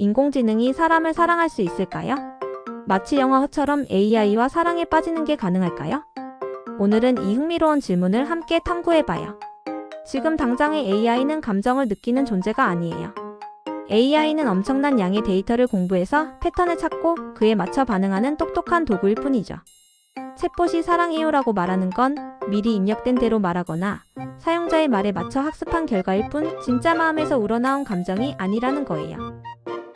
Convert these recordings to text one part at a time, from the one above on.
인공지능이 사람을 사랑할 수 있을까요? 마치 영화처럼 AI와 사랑에 빠지는 게 가능할까요? 오늘은 이 흥미로운 질문을 함께 탐구해봐요. 지금 당장의 AI는 감정을 느끼는 존재가 아니에요. AI는 엄청난 양의 데이터를 공부해서 패턴을 찾고 그에 맞춰 반응하는 똑똑한 도구일 뿐이죠. 챗봇이 사랑해요라고 말하는 건 미리 입력된 대로 말하거나 사용자의 말에 맞춰 학습한 결과일 뿐 진짜 마음에서 우러나온 감정이 아니라는 거예요.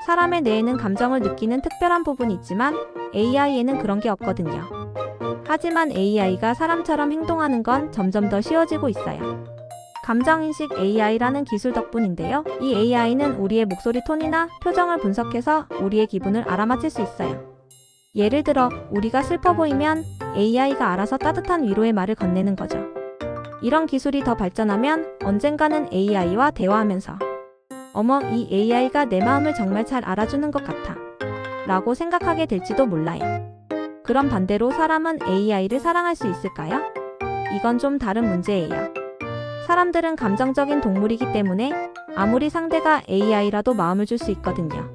사람의 뇌에는 감정을 느끼는 특별한 부분이 있지만 AI에는 그런 게 없거든요. 하지만 AI가 사람처럼 행동하는 건 점점 더 쉬워지고 있어요. 감정인식 AI라는 기술 덕분인데요. 이 AI는 우리의 목소리 톤이나 표정을 분석해서 우리의 기분을 알아맞힐 수 있어요. 예를 들어, 우리가 슬퍼 보이면 AI가 알아서 따뜻한 위로의 말을 건네는 거죠. 이런 기술이 더 발전하면 언젠가는 AI와 대화하면서 어머, 이 AI가 내 마음을 정말 잘 알아주는 것 같아. 라고 생각하게 될지도 몰라요. 그럼 반대로 사람은 AI를 사랑할 수 있을까요? 이건 좀 다른 문제예요. 사람들은 감정적인 동물이기 때문에 아무리 상대가 AI라도 마음을 줄 수 있거든요.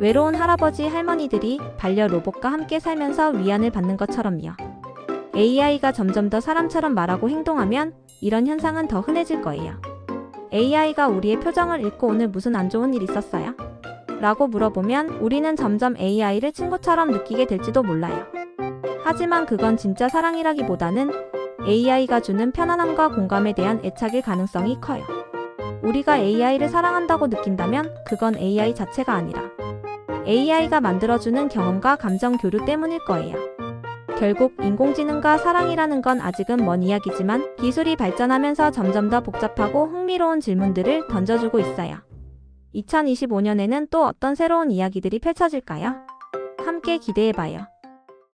외로운 할아버지 할머니들이 반려 로봇과 함께 살면서 위안을 받는 것처럼요. AI가 점점 더 사람처럼 말하고 행동하면 이런 현상은 더 흔해질 거예요. AI가 우리의 표정을 읽고 오늘 무슨 안 좋은 일 있었어요? 라고 물어보면 우리는 점점 AI를 친구처럼 느끼게 될지도 몰라요. 하지만 그건 진짜 사랑이라기보다는 AI가 주는 편안함과 공감에 대한 애착일 가능성이 커요. 우리가 AI를 사랑한다고 느낀다면 그건 AI 자체가 아니라 AI가 만들어주는 경험과 감정 교류 때문일 거예요. 결국 인공지능과 사랑이라는 건 아직은 먼 이야기지만 기술이 발전하면서 점점 더 복잡하고 흥미로운 질문들을 던져주고 있어요. 2025년에는 또 어떤 새로운 이야기들이 펼쳐질까요? 함께 기대해봐요.